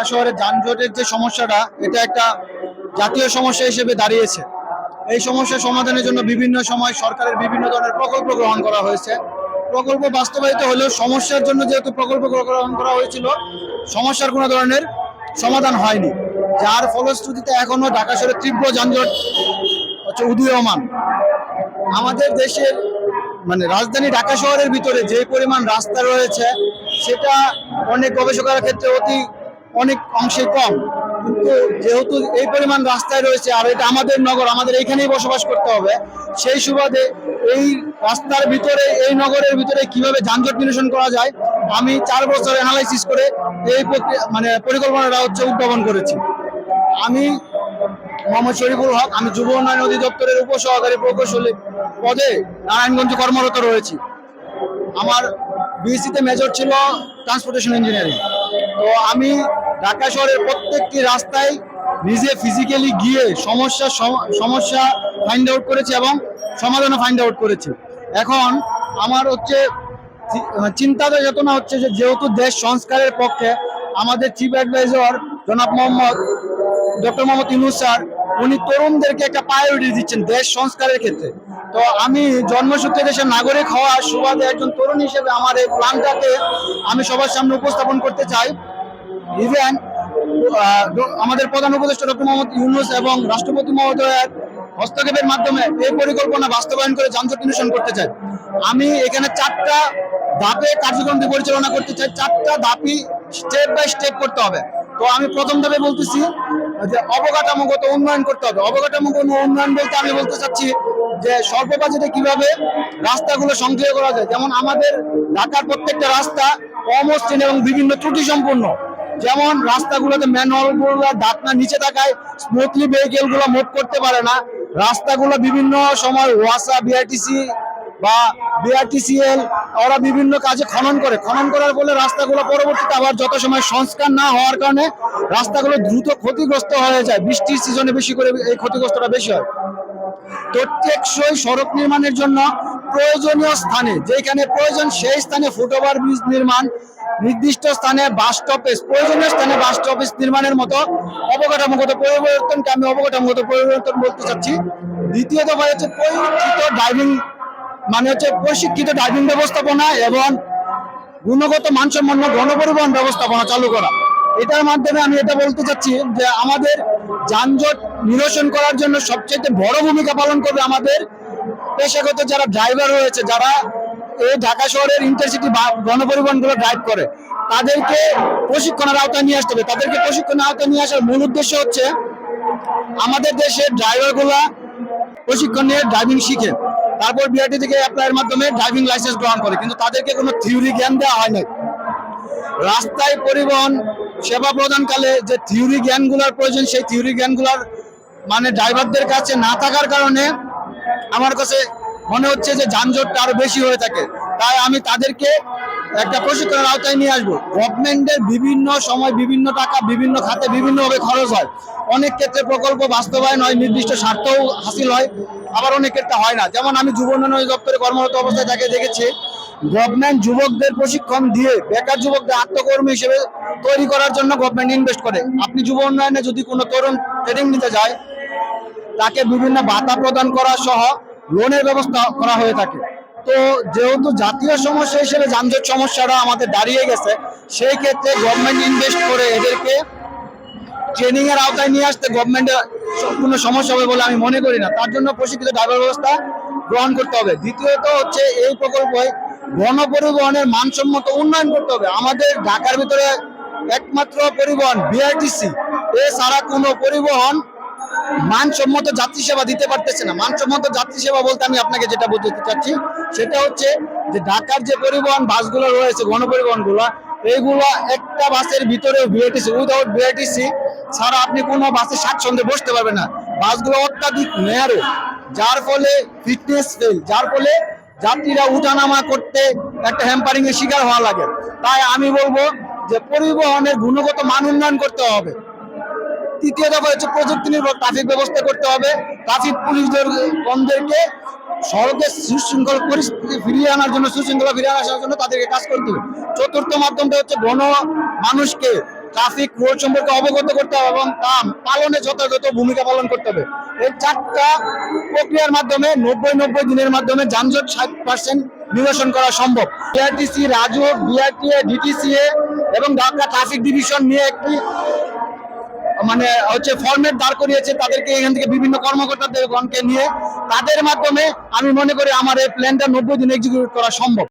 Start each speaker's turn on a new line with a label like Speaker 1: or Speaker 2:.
Speaker 1: ঢাকা শহরে যানজটের যে সমস্যাটা, এটা একটা জাতীয় সমস্যা হিসেবে দাঁড়িয়েছে। এই সমস্যা সমাধানের জন্য বিভিন্ন সময় সরকারের বিভিন্ন ধরনের প্রকল্প গ্রহণ করা হয়েছে। প্রকল্প বাস্তবায়িত হলেও সমস্যার জন্য যেহেতু প্রকল্প গ্রহণ করা হয়েছিল, সমস্যার কোনো ধরনের সমাধান হয়নি। যার ফলশ্রুতিতে এখনও ঢাকা শহরে তীব্র যানজট হচ্ছে উদীয়মান। আমাদের দেশের মানে রাজধানী ঢাকা শহরের ভিতরে যে পরিমাণ রাস্তা রয়েছে, সেটা অনেক গবেষকের ক্ষেত্রে অতি অনেক অংশে কম। কিন্তু যেহেতু এই পরিমাণ রাস্তায় রয়েছে, আর এটা আমাদের নগর, আমাদের এইখানেই বসবাস করতে হবে, সেই সুবাদে এই রাস্তার ভিতরে, এই নগরের ভিতরে কীভাবে যানজট নিরসন করা যায়, আমি চার বছর অ্যানালাইসিস করে এই মানে পরিকল্পনাটা হচ্ছে উদ্ভাবন করেছি। আমি মোহাম্মদ শরীফুল হক, আমি যুব উন্নয়ন অধিদপ্তরের উপসহকারী প্রকৌশলী পদে নারায়ণগঞ্জে কর্মরত রয়েছি। আমার বিএসসিতে মেজর ছিল ট্রান্সপোর্টেশন ইঞ্জিনিয়ারিং তো আমি ঢাকা শহরের প্রত্যেকটি রাস্তায় নিজে ফিজিক্যালি গিয়ে সমস্যা সম- সমস্যা ফাইন্ড আউট করেছে এবং সমাধানও ফাইন্ড আউট করেছে। এখন আমার হচ্ছে চি- চিন্তাটা চেতনা হচ্ছে যে যেহেতু দেশ সংস্কারের পক্ষে আমাদের চিফ অ্যাডভাইজার জনাব মোহাম্মদ ডক্টর মোহাম্মদ ইউনুস স্যার, উনি তরুণদেরকে একটা প্রায়োরিটি দিচ্ছেন দেশ সংস্কারের ক্ষেত্রে। তো আমি জন্মসূত্রে দেশের নাগরিক হওয়ার সুবাদে একজন তরুণ হিসেবে আমার এই প্ল্যানটাকে আমি সবার সামনে উপস্থাপন করতে চাই। ইভেন আমাদের প্রধান উপদেষ্টা ডক্টর মোহাম্মদ ইউনুস এবং রাষ্ট্রপতি মহোদয়ের হস্তক্ষেপের মাধ্যমে এই পরিকল্পনা বাস্তবায়ন করে যানজট নিরসন করতে চাই। আমি এখানে চারটা ধাপে কার্যক্রমটি পরিচালনা করতে চাই। চারটা ধাপই স্টেপ বাই স্টেপ করতে হবে। তো আমি প্রথম ধাপে বলতেছি যে অবকাঠামোগত উন্নয়ন করতে হবে। অবকাঠামোগত উন্নয়ন বলতে আমি বলতে চাচ্ছি যে স্বল্প বাজেটে কীভাবে রাস্তাগুলো সংক্রিয় করা যায়। যেমন আমাদের ঢাকার প্রত্যেকটা রাস্তা অমসৃণ এবং বিভিন্ন ত্রুটি সম্পূর্ণ যেমন রাস্তাগুলোতে ম্যানুয়ালগুলো ডাকনা নিচে থাকায় স্মুথলি ভেহিকেলগুলো মুভ করতে পারে না। রাস্তাগুলো বিভিন্ন সময় ওয়াসা বিআরটিসি বা বিআরটিসিএল ওরা বিভিন্ন কাজে খনন করে। খনন করার ফলে রাস্তাগুলো পরবর্তীতে আবার যত সময় সংস্কার না হওয়ার কারণে রাস্তাগুলো দ্রুত ক্ষতিগ্রস্ত হয়ে যায়। বৃষ্টির সিজনে বেশি করে এই ক্ষতিগ্রস্তটা বেশি হয়। তো টেকসই সড়ক নির্মাণের জন্য প্রয়োজনীয় স্থানে, যেখানে প্রয়োজন সেই স্থানে ফুটওভার ব্রিজ নির্মাণ, নির্দিষ্ট স্থানে বাস স্টপেজ, প্রয়োজনীয় স্থানে বাস স্টপেজ নির্মাণের মতো অবকাঠামোগত পরিবর্তনকে আমি অবকাঠামোগত পরিবর্তন বলতে চাচ্ছি। দ্বিতীয় দফা হচ্ছে প্রশিক্ষিত ড্রাইভিং মানে হচ্ছে প্রশিক্ষিত ড্রাইভিং ব্যবস্থাপনা এবং গুণগত মানসম্পন্ন গণপরিবহন ব্যবস্থাপনা চালু করা। এটার মাধ্যমে আমি এটা বলতে চাচ্ছি যে আমাদের যানজট নিরসন করার জন্য সবচেয়ে বড় ভূমিকা পালন করবে আমাদের পেশাগত যারা ড্রাইভার রয়েছে, যারা এই ঢাকা শহরের ইন্টারসিটি গণপরিবহনগুলো ড্রাইভ করে, তাদেরকে প্রশিক্ষণের আওতায় নিয়ে আসতে হবে। তাদেরকে প্রশিক্ষণের আওতায় নিয়ে আসার মূল উদ্দেশ্য হচ্ছে আমাদের দেশের ড্রাইভারগুলা প্রশিক্ষণ নিয়ে ড্রাইভিং শিখে, তারপর বিআরটি থেকে অ্যাপ্লাইয়ের মাধ্যমে ড্রাইভিং লাইসেন্স গ্রহণ করে। কিন্তু তাদেরকে কোনো থিওরি জ্ঞান দেওয়া হয় না রাস্তায় পরিবহন, সেবা প্রদানকালে যে থিওরি জ্ঞানগুলোর প্রয়োজন, সেই থিওরি জ্ঞানগুলোর মানে ড্রাইভারদের কাছে না থাকার কারণে আমার কাছে মনে হচ্ছে যে যানজটটা আরও বেশি হয়ে থাকে। তাই আমি তাদেরকে একটা প্রশিক্ষণের আওতায় নিয়ে আসব। গভর্নমেন্টের বিভিন্ন সময় বিভিন্ন টাকা বিভিন্ন খাতে বিভিন্নভাবে খরচ হয়। অনেক ক্ষেত্রে প্রকল্প বাস্তবায়ন হয়, নির্দিষ্ট স্বার্থও হাসিল হয়, আবার অনেক ক্ষেত্রে হয় না। যেমন আমি যুব উন্নয়ন দপ্তরে কর্মরত অবস্থায় তাকে দেখেছি গভর্নমেন্ট যুবকদের প্রশিক্ষণ দিয়ে বেকার যুবকদের আত্মকর্মী হিসেবে তৈরি করার জন্য গভর্নমেন্ট ইনভেস্ট করে। আপনি যুব উন্নয়নে যদি কোনো তরুণ ট্রেনিং নিতে যায়, তাকে বিভিন্ন ভাতা প্রদান করা সহ লোনের ব্যবস্থা করা হয়ে থাকে। তো যেহেতু জাতীয় সমস্যা হিসেবে যানজট সমস্যাটা আমাদের দাঁড়িয়ে গেছে, সেই ক্ষেত্রে গভর্নমেন্ট ইনভেস্ট করে এদেরকে ট্রেনিং এর আওতায় নিয়ে আসতে গভর্নমেন্টের কোনো সমস্যা হবে বলে আমি মনে করি না। তার জন্য প্রশিক্ষিত ড্রাইভার ব্যবস্থা গ্রহণ করতে হবে। দ্বিতীয়ত হচ্ছে এই প্রকল্পে গণপরিবহনের মানসম্মত উন্নয়ন করতে হবে। আমাদের ঢাকার ভিতরে একমাত্র পরিবহন বিআরটিসি এছাড়া কোনো পরিবহন মানসম্মত যাত্রী সেবা দিতে পারতেছে না। মানসম্মত যাত্রী সেবা বলতে আমি আপনাকে যেটা বোঝাতে চাচ্ছি, সেটা হচ্ছে যে ঢাকার যে পরিবহন বাসগুলো রয়েছে গণপরিবহনগুলো এইগুলো একটা বাসের ভিতরে বিআরটিসি উইদাউট বিআরটিসি ছাড়া আপনি কোনো বাসে স্বাচ্ছন্দ্যে বসতে পারবেন না। বাসগুলো অত্যাধিক ন্যারো যার ফলে ফিটনেস ফেল যার ফলে যাত্রীরা উঠানামা করতে একটা হ্যাম্পারিং এর শিকার হওয়া লাগে। তাই আমি বলব যে পরিবহনের গুণগত মান উন্নয়ন করতে হবে। তৃতীয় দফা হচ্ছে প্রযুক্তি নির্ভর ট্রাফিক ব্যবস্থা করতে হবে। ট্রাফিক পুলিশদের গণদেরকে সড়কে সুশৃঙ্খল পরিস্থিতি ফিরিয়ে আনার জন্য, সুশৃঙ্খলা ফিরিয়ে আসার জন্য তাদেরকে কাজ করতে হবে। চতুর্থ মাধ্যমটা হচ্ছে গণ মানুষকে ট্রাফিক রোড সম্পর্কে অবগত করতে হবে এবং তা পালনে যথাযথ ভূমিকা পালন করতে হবে। এই চারটা প্রক্রিয়ার মাধ্যমে নব্বই নব্বই দিনের মাধ্যমে যানজট ষাট পার্সেন্ট নিরসন করা সম্ভব। বিআরটিসি রাজু বিআরটিএ ডিটিসিএ এবং ঢাকা ট্রাফিক ডিভিশন নিয়ে একটি মানে হচ্ছে ফর্মেট দাঁড় করিয়েছে তাদেরকে এখান থেকে বিভিন্ন কর্মকর্তাদের গণকে নিয়ে। তাদের মাধ্যমে আমি মনে করি আমার এই প্ল্যানটা নব্বই দিন এক্সিকিউট করা সম্ভব।